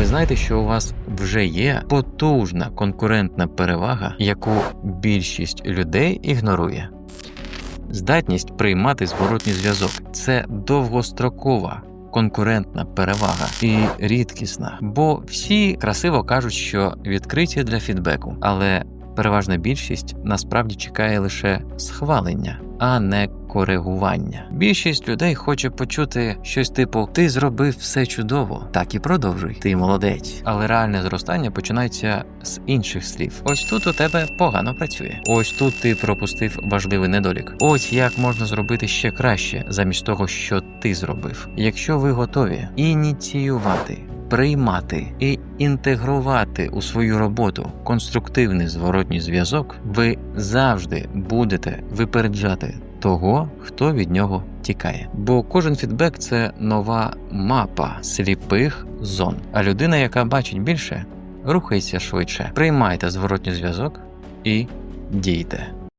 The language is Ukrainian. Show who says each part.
Speaker 1: ви знаєте, що у вас вже є потужна конкурентна перевага, яку більшість людей ігнорує. Здатність приймати зворотній зв'язок це довгострокова. Конкурентна перевага і рідкісна, бо всі красиво кажуть, що відкриті для фідбеку, але переважна більшість насправді чекає лише схвалення, а не коригування. Більшість людей хоче почути щось типу Ти зробив все чудово, так і продовжуй. Ти молодець. Але реальне зростання починається з інших слів. Ось тут у тебе погано працює. Ось тут ти пропустив важливий недолік. Ось як можна зробити ще краще, замість того, що ти зробив. Якщо ви готові ініціювати. Приймати і інтегрувати у свою роботу конструктивний зворотній зв'язок, ви завжди будете випереджати того, хто від нього тікає. Бо кожен фідбек це нова мапа сліпих зон. А людина, яка бачить більше, рухається швидше. Приймайте зворотній зв'язок і дійте.